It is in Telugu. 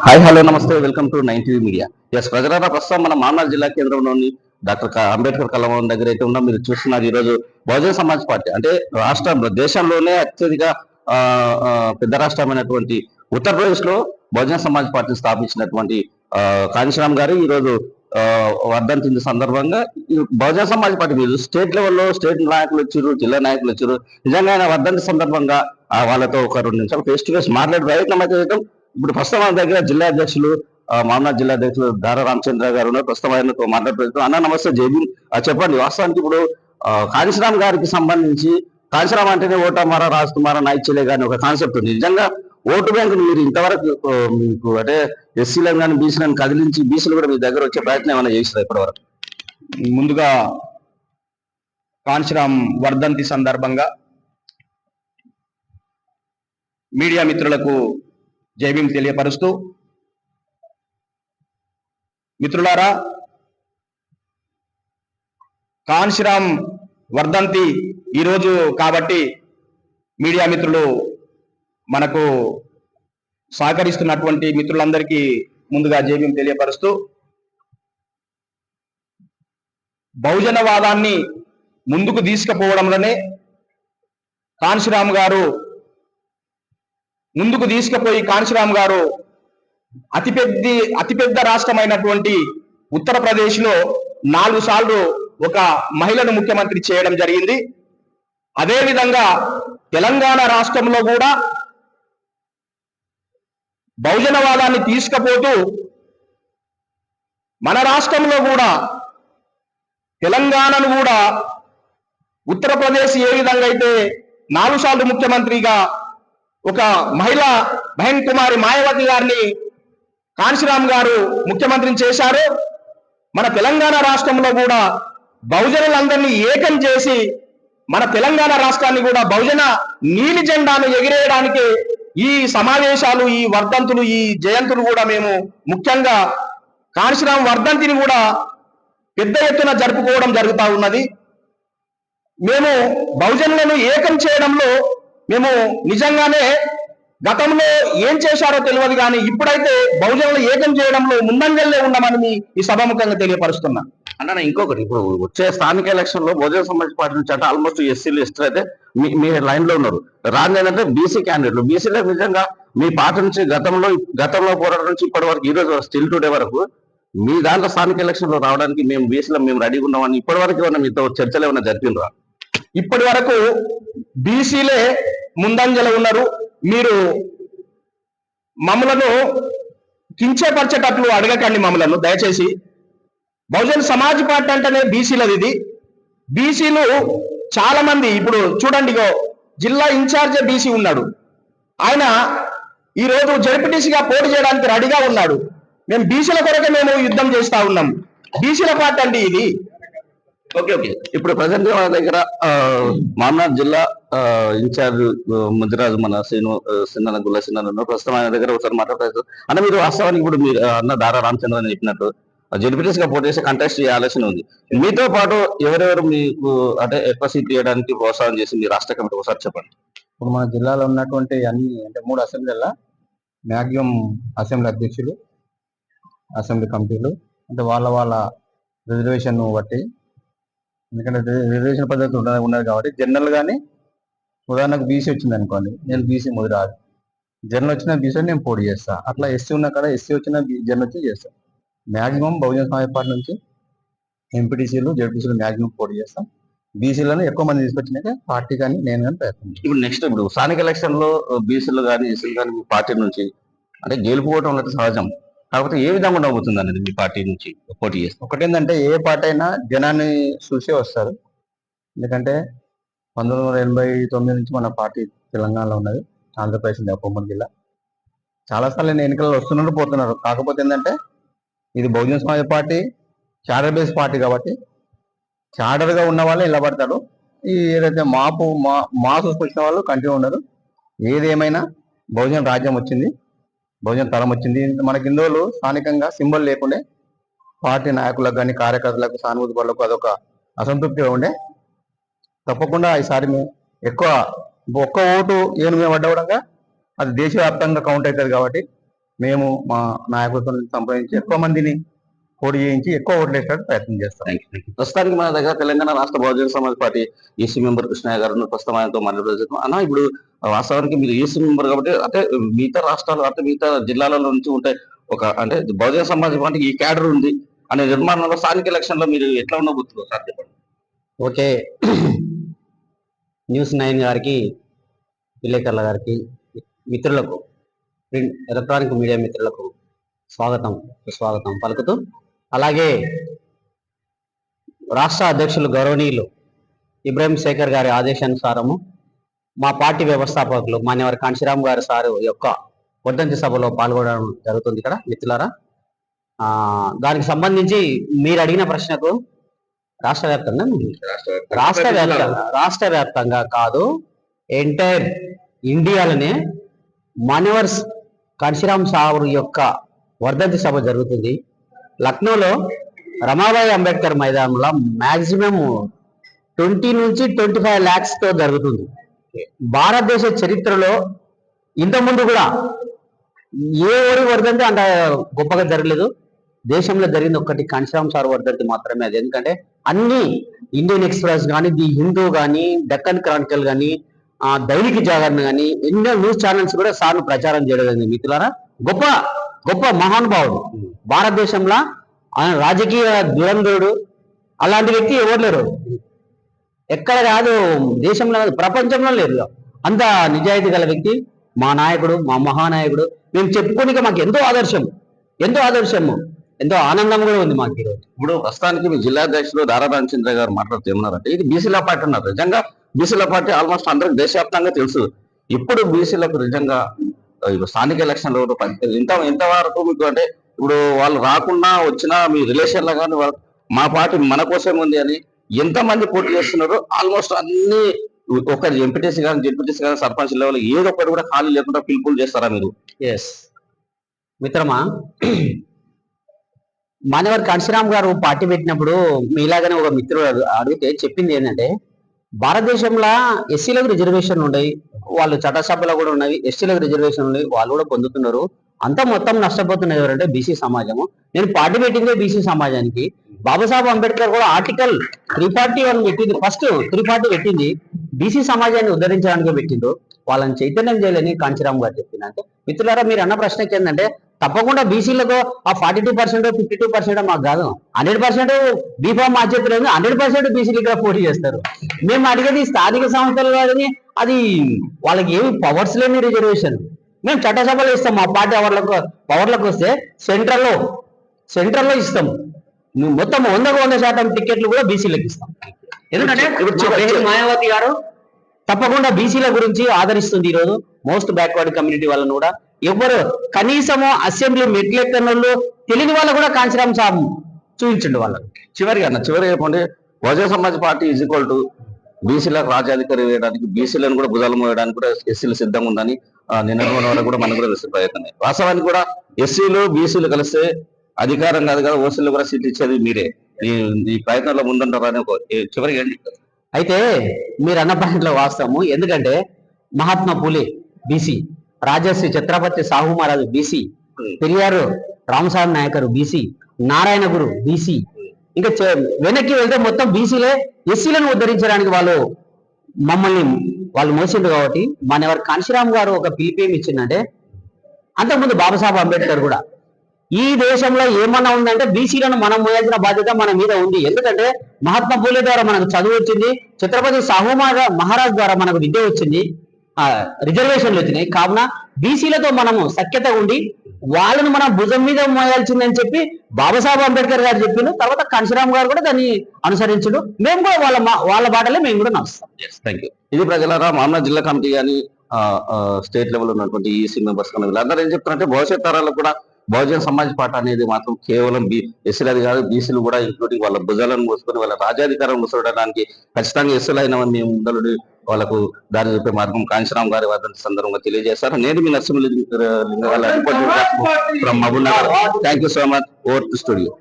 హాయ్ హలో నమస్తే welcome to nine TV media. Yes ప్రజలారా ప్రస్తుతం మన మామనాడు జిల్లా కేంద్రంలోని డాక్టర్ అంబేద్కర్ కళాభవన్ దగ్గర అయితే ఉన్నాం. మీరు చూస్తున్నారు ఈ రోజు బహుజన సమాజ్ పార్టీ. అంటే రాష్ట్రంలో దేశంలోనే అత్యధిక ఆ, పెద్ద రాష్ట్రమైనటువంటి ఉత్తరప్రదేశ్లో బహుజన సమాజ్ పార్టీ స్థాపించినటువంటి ఆ, గారు ఈ రోజు ఆ, సందర్భంగా బహుజన సమాజ్ పార్టీ మీరు స్టేట్ లెవెల్లో స్టేట్ నాయకులు వచ్చారు జిల్లా నాయకులు వచ్చారు. నిజంగా ఆయన వర్ధంతి సందర్భంగా వాళ్ళతో ఒక రెండు నిమిషాలు ఫేస్ టు ఫేస్ మాట్లాడే ప్రయత్నం అయితే ఇప్పుడు ప్రస్తుతం మన దగ్గర జిల్లా అధ్యక్షులు మామనాథ్ జిల్లా అధ్యక్షులు దారా రామచంద్ర గారు ఉన్నారు. ప్రస్తుతం ఆయనతో మాట్లాడుతున్నాం అన్న నమస్తే జైబీన్ చెప్పండి వాస్తవానికి ఇప్పుడు కాంశీరామ్ గారికి సంబంధించి కాంశీరామ్ అంటేనే ఓటమారా రాజకుమారా నాయకులే గాని ఒక కాన్సెప్ట్ ఉంది. నిజంగా ఓటు బ్యాంకు మీరు ఇంతవరకు మీకు అంటే ఎస్సీలను కానీ బీసీలను కదిలించి బీసీలు కూడా మీ దగ్గర వచ్చే ప్రయత్నం ఏమైనా చేస్తారు ఇప్పటివరకు? ముందుగా కాంశీరామ్ వర్ధంతి సందర్భంగా మీడియా మిత్రులకు జైభీం తెలియపరుస్తూ. మిత్రులారా కాన్శ్రామ్ వర్ధంతి ఈరోజు కాబట్టి మీడియా మిత్రులు మనకు సహకరిస్తున్నటువంటి మిత్రులందరికీ ముందుగా జైభీం తెలియపరుస్తూ బహుజనవాదాన్ని ముందుకు తీసుకుపోవడంలోనే కాంశీరామ్ గారు ముందుకు తీసుకుపోయి కాంశీరామ్ గారు అతిపెద్ద అతిపెద్ద రాష్ట్రమైనటువంటి ఉత్తరప్రదేశ్లో నాలుగు సార్లు ఒక మహిళను ముఖ్యమంత్రి చేయడం జరిగింది. అదే విధంగా తెలంగాణ రాష్ట్రంలో కూడా బహుజనవాదాన్ని తీసుకుపోతూ మన రాష్ట్రంలో కూడా తెలంగాణను కూడా ఉత్తరప్రదేశ్ ఏ విధంగా అయితే నాలుగు సార్లు ముఖ్యమంత్రిగా ఒక మహిళ బహన్ కుమారి మాయావతి గారిని కాంశీరామ్ గారు ముఖ్యమంత్రిని చేశారు. మన తెలంగాణ రాష్ట్రంలో కూడా బహుజనులందరినీ ఏకం చేసి మన తెలంగాణ రాష్ట్రాన్ని కూడా బహుజన నీలి జెండాను ఎగిరేయడానికి ఈ సమావేశాలు ఈ వర్ధంతులు ఈ జయంతులు కూడా మేము ముఖ్యంగా కాంశీరామ్ వర్ధంతిని కూడా పెద్ద ఎత్తున జరుపుకోవడం జరుగుతూ ఉన్నది. మేము బహుజనులను ఏకం చేయడంలో మేము నిజంగానే గతంలో ఏం చేశారో తెలియదు కానీ ఇప్పుడైతే బహుజనులు ఏకం చేయడంలో ముందంజల్లే ఉన్నామని ఈ సభాముఖంగా తెలియపరుస్తున్నా. అంటే ఇంకొకటి ఇప్పుడు వచ్చే స్థానిక ఎలక్షన్లో బహుజన సమాజ్ పార్టీ నుంచి అంటే ఆల్మోస్ట్ ఎస్సీలు ఎస్టీ అయితే మీ మీ లైన్లో ఉన్నారు రాంది ఏంటంటే బీసీ క్యాండిడేట్లు బీసీలో నిజంగా మీ పార్టీ నుంచి గతంలో గతంలో పోరాటం నుంచి ఇప్పటి వరకు ఈ రోజు స్టిల్ టుడే వరకు మీ దాంట్లో స్థానిక ఎలక్షన్లో రావడానికి మేము బీసీలో మేము రెడీగా ఉన్నామని ఇప్పటి వరకు ఏమన్నా మీతో చర్చలు ఏమైనా జరిపినరా? ఇప్పటి వరకు బీసీలే ముందంజల ఉన్నారు. మీరు మమ్మలను కించపరిచేటట్లు అడగకండి మమ్మలను దయచేసి. బహుజన్ సమాజ్ పార్టీ అంటేనే బీసీలది ఇది. బీసీలు చాలా మంది ఇప్పుడు చూడండి జిల్లా ఇన్ఛార్జ్ బీసీ ఉన్నాడు. ఆయన ఈ రోజు జడ్పీటీసీగా పోటీ చేయడానికి రెడీగా ఉన్నాడు. మేము బీసీల కొరకే మేము యుద్ధం చేస్తా ఉన్నాం. బీసీల పార్టీ అండి ఇది. Okay okay. ఇప్పుడు ప్రజెంట్ మన దగ్గర మామనాథ్ జిల్లా ఇన్ఛార్జ్ ముదిరాజు మన శ్రీను సిన్న గుల్ల సిన్న ప్రస్తుతం ఆయన దగ్గర ఒకసారి మాట్లాడతారు. అంటే మీరు వాస్తవానికి ఇప్పుడు మీరు అన్న దారా రామచంద్ర అని చెప్పినట్టు జెడ్పీటీస్గా పోటీ చేసి కంటెస్ట్ ఆలోచన ఉంది. మీతో పాటు ఎవరెవరు మీకు అంటే ఎక్కువ సీట్ చేయడానికి ప్రోత్సాహం చేసి మీ రాష్ట్ర కమిటీ ఒకసారి చెప్పండి. ఇప్పుడు మన జిల్లాలో ఉన్నటువంటి అన్ని అంటే మూడు అసెంబ్లీల మ్యాక్సిమం అసెంబ్లీ అధ్యక్షులు అసెంబ్లీ కమిటీలు అంటే వాళ్ళ వాళ్ళ రిజర్వేషన్ బట్టి ఎందుకంటే రిజర్వేషన్ పద్ధతి ఉన్నది ఉన్నది కాబట్టి జనరల్ గానీ ఉదాహరణకు బీసీ వచ్చింది అనుకోండి నేను బీసీ మొదలు రాదు. జనరల్ వచ్చిన బీసీ నేను పోటీ చేస్తా. అట్లా ఎస్సీ ఉన్న కాడ ఎస్సీ వచ్చిన జనరల్ వచ్చి చేస్తాం. మ్యాక్సిమం బహుజన సమాజ పార్టీ నుంచి ఎంపీటీసీలు జడ్పీసీలు మ్యాక్సిమం పోటీ చేస్తాం. బీసీలను ఎక్కువ మంది తీసుకొచ్చినాక పార్టీ కానీ నేను కానీ ప్రయత్నం ఇప్పుడు నెక్స్ట్ ఇప్పుడు స్థానిక ఎలక్షన్లో బీసీలు కానీ ఎస్సీలు కానీ మీ పార్టీ నుంచి అంటే గెలుపుకోవటం అనేది సహజం. కాకపోతే ఏ విధంగా ఉండబోతుంది అనేది మీ పార్టీ నుంచి పోటీ చేస్తాం ఒకటేంటంటే ఏ పార్టీ అయినా జనాన్ని చూసే వస్తారు. ఎందుకంటే పంతొమ్మిది వందల ఎనభై తొమ్మిది నుంచి మన పార్టీ తెలంగాణలో ఉన్నది. ఆంధ్రప్రదేశ్ కొమ్మూరు జిల్లా. చాలాసార్లు నేను ఎన్నికల్లో వస్తున్నారు పోతున్నారు. కాకపోతే ఏంటంటే ఇది Bahujan Samaj party charter base party కాబట్టి చార్టర్గా ఉన్న వాళ్ళే నిలబడతారు. ఈ ఏదైతే మాపు మా మా వచ్చిన వాళ్ళు కంటిన్యూ ఉన్నారు ఏది ఏమైనా బహుజన రాజ్యం వచ్చింది. భోజన తరం వచ్చింది. మనకి ఇన్ని స్థానికంగా సింబల్ లేకుండే పార్టీ నాయకులకు కానీ కార్యకర్తలకు సానుభూతి పనులకు అదొక అసంతృప్తిగా ఉండే. తప్పకుండా ఈసారి మేము ఎక్కువ ఒక్క ఓటు ఏను మేము అడ్డవడంగా అది దేశవ్యాప్తంగా కౌంట్ అవుతుంది కాబట్టి మేము మా నాయకులతో సంపాదించి ఎక్కువ మందిని పోటీ చేయించి ఎక్కువ ఓట్లు వేసేటట్టు ప్రయత్నం చేస్తాం. ప్రస్తుతానికి మన దగ్గర తెలంగాణ రాష్ట్ర Bahujan Samaj party EC member Krishnaiah గారు ప్రస్తుతం ఆయనతో మాట్లాడుతున్నాం అన్న ఇప్పుడు వాస్తవానికి మీరు ఈసీ మెంబర్ కాబట్టి అంటే మిగతా రాష్ట్రాలు అంటే మిగతా జిల్లాల నుంచి ఉంటే ఒక అంటే బహుజన సమాజం పార్టీకి ఈ క్యాడర్ ఉంది అనే నిర్మాణంలో స్థానిక ఎలక్షన్లో మీరు ఎట్లా ఉండబోతున్నారు? సార్ చెప్పండి. ఓకే. న్యూస్ నైన్ గారికి విలేకరుల గారికి మిత్రులకు ప్రింట్ ఎలక్ట్రానిక్ మీడియా మిత్రులకు స్వాగతం సుస్వాగతం పలుకుతూ. అలాగే రాష్ట్ర అధ్యక్షులు గౌరవనీయులు ఇబ్రాహీం శేఖర్ గారి ఆదేశానుసారము మా పార్టీ వ్యవస్థాపకులు మాన్యవర్ కాంశీరామ్ గారి సారు యొక్క వర్ధంతి సభలో పాల్గొనడం జరుగుతుంది ఇక్కడ మిత్రులారా. దానికి సంబంధించి మీరు అడిగిన ప్రశ్నకు రాష్ట్ర వ్యాప్తంగా రాష్ట్ర వ్యాప్తంగా. రాష్ట్ర వ్యాప్తంగా కాదు ఎంటైర్ ఇండియాలోనే మాన్యవర్స్ కాంశీరామ్ సాహు యొక్క వర్ధంతి సభ జరుగుతుంది. లక్నోలో రమాబాయి అంబేద్కర్ మైదానంలో మాక్సిమం ట్వంటీ నుంచి ట్వంటీ ఫైవ్ ల్యాక్స్తో జరుగుతుంది. భారతదేశ చరిత్రలో ఇంతకుముందు కూడా ఏ వరి వర్ధంతి అంత గొప్పగా జరగలేదు దేశంలో జరిగింది ఒక్కటి కాంశీరామ్ సార్ వర్ధంతి మాత్రమే అది. ఎందుకంటే అన్ని ఇండియన్ ఎక్స్ప్రెస్ కానీ ది హిందూ కానీ డెక్కన్ క్రానికల్ కానీ దైనిక జాగరణ కానీ ఎన్నో న్యూస్ ఛానల్స్ కూడా సార్ను ప్రచారం చేయడం మిత్రులారా గొప్ప గొప్ప మహానుభావుడు. భారతదేశంలో ఆయన రాజకీయ దురంధరుడు. అలాంటి వ్యక్తి ఎవరు లేరు? ఎక్కడ కాదు దేశంలో కాదు ప్రపంచంలో లేరు అంత నిజాయితీ గల వ్యక్తి మా నాయకుడు మా మహానాయకుడు. మేము చెప్పుకోనిక మాకు ఎంతో ఆదర్శం ఎంతో ఆదర్శము ఎంతో ఆనందం కూడా ఉంది మాకు ఈరోజు. ఇప్పుడు ప్రస్తుతానికి మీ జిల్లా అధ్యక్షులు దారా రామచంద్ర గారు మాట్లాడుతూ ఏమన్నారంటే ఇది బీసీల పార్టీ అన్నారు. నిజంగా బీసీల పార్టీ ఆల్మోస్ట్ అందరికి దేశవ్యాప్తంగా తెలుసు. ఇప్పుడు బీసీలకు నిజంగా ఇప్పుడు స్థానిక ఎలక్షన్లో ఇంత ఇంతవరకు మీకు అంటే ఇప్పుడు వాళ్ళు రాకుండా వచ్చినా మీ రిలేషన్లో కానీ మా పార్టీ మన కోసం ఉంది అని ఎంత మంది పోటీ చేస్తున్నారు ఆల్మోస్ట్ అన్ని ఒక ఎంపీటీసీ కానీ జెడ్పీటీసీ కానీ సర్పంచ్ లెవెల్ ఏదో ఒకటి కూడా ఖాళీ లేకుండా పిలుపులు చేస్తారా మీరు? ఎస్ మిత్రమా మానవర్ కాంశీరామ్ గారు పార్టీ పెట్టినప్పుడు మీలాగానే ఒక మిత్రుడు అడిగితే చెప్పింది ఏంటంటే భారతదేశంలో ఎస్సీలకు రిజర్వేషన్ ఉన్నాయి వాళ్ళు చట్టసభలో కూడా ఉన్నాయి ఎస్సీలకు రిజర్వేషన్ ఉన్నాయి వాళ్ళు కూడా పొందుతున్నారు. అంతా మొత్తం నష్టపోతున్నారు ఎవరంటే బీసీ సమాజము. నేను పార్టీ పెట్టిందే బీసీ సమాజానికి. బాబాసాహెబ్ అంబేద్కర్ కూడా ఆర్టికల్ త్రీ ఫార్టీ వన్ పెట్టింది. ఫస్ట్ త్రీ ఫార్టీ పెట్టింది బీసీ సమాజాన్ని ఉద్ధరించడానికి పెట్టిండు. వాళ్ళని చైతన్యం చేయాలని కాంచీరామ్ గారు చెప్పింది అంటే మిత్రులారా మీరు అన్న ప్రశ్నకి ఏంటంటే తప్పకుండా బీసీలకు ఆ forty two percent fifty two percent మాకు కాదు. హండ్రెడ్ పర్సెంట్ బీఫామ్ మా చేతిలో హండ్రెడ్ పర్సెంట్ బీసీలు ఇక్కడ పోటీ చేస్తారు. మేము అడిగేది స్థానిక సంస్థలు కాదని అది వాళ్ళకి ఏమి పవర్స్ లేని రిజర్వేషన్ మేము చట్టసభలో ఇస్తాం మా పార్టీ అవర్లకు పవర్లకు వస్తే సెంట్రల్లో సెంట్రల్లో ఇస్తాం. నువ్వు మొత్తం వందకు వంద శాతం టికెట్లు కూడా బీసీలకు ఇస్తాం. ఎందుకంటే మాయావతి గారు తప్పకుండా బీసీల గురించి ఆదరిస్తుంది ఈ రోజు మోస్ట్ బ్యాక్వర్డ్ కమ్యూనిటీ వాళ్ళని కూడా. ఎవరు కనీసము అసెంబ్లీ మెట్లెక్కని వాళ్ళు తెలియని వాళ్ళు కూడా కాంచరామ్ సాబ్ చూపించండి వాళ్ళకి. చివరిగా అన్న చివరిగా చెప్పండి. Bahujan Samaj party is equal to బీసీలకు రాజ్యాధికారి వేయడానికి బీసీలను కూడా భుజాలు మోయడానికి కూడా ఎస్సీలు సిద్ధంగా ఉందని నిన్న కూడా మనకు కూడా తెలిసిన ప్రయత్నమే. వాస్తవానికి కూడా ఎస్సీలు బీసీలు కలిస్తే అధికారం కాదు కదా ఓసీలు కూడా సీట్లు ఇచ్చేది మీరే. ఈ ప్రయత్నంలో ముందుంటారని ఒక చివరికి అయితే మీరు అన్న పాయింట్లో వాస్తవము. ఎందుకంటే Mahatma Phule BC. Rajshri Chhatrapati Sahu Maharaj BC Periyar Ramaswamy Naicker BC. Narayana Guru BC. ఇంకా వెనక్కి వెళ్తే మొత్తం బీసీలే ఎస్సీలను ఉద్ధరించడానికి వాళ్ళు మమ్మల్ని వాళ్ళు మోసిండ్రు కాబట్టి మన ఎవరు కాంశీరామ్ గారు ఒక పిలిపి ఏమి ఇచ్చిందంటే అంతకుముందు బాబాసాహెబ్ అంబేద్కర్ కూడా ఈ దేశంలో ఏమన్నా ఉందంటే బీసీలను మనం మోయాల్సిన బాధ్యత మన మీద ఉంది. ఎందుకంటే మహాత్మా పూలే ద్వారా మనకు చదువు వచ్చింది. ఛత్రపతి సాహు మహారాజ్ ద్వారా మనకు విద్య వచ్చింది. ఆ రిజర్వేషన్లు వచ్చినాయి. కావున బీసీలతో మనము సఖ్యత ఉండి వాళ్ళను మన భుజం మీద మోయాల్సిందని చెప్పి బాబాసాహెబ్ అంబేద్కర్ గారు చెప్పిండు. తర్వాత కాంశీరామ్ గారు కూడా దాన్ని అనుసరించడు. మేము కూడా వాళ్ళ మా- వాళ్ళ బాటలే మేము కూడా నడుస్తాం. థ్యాంక్ యూ ఇది ప్రజలారా మామూలు జిల్లా కమిటీ కానీ స్టేట్ లెవెల్ ఉన్నటువంటి ఈసీ మెంబర్స్ కానీ వీళ్ళందరూ ఏం చెప్తారంటే భవిష్యత్ తరాలకు కూడా బహుజన సమాజ్ పార్టీ అనేది మాత్రం కేవలం బి ఎస్సీలది కాదు బీసీలు కూడా ఇంక్లూడింగ్ వాళ్ళ భుజాలను మోసుకొని వాళ్ళ రాజ్యాధికారం ముసలడానికి ఖచ్చితంగా ఎస్సీలు అయిన మేము ముందలుడి వాళ్ళకు దారి చూపే మార్గం కాంశీరామ్ గారి వర్ధంతి సందర్భంగా తెలియజేశారు. నేను మీ Narasimha Linga thank you so much over studio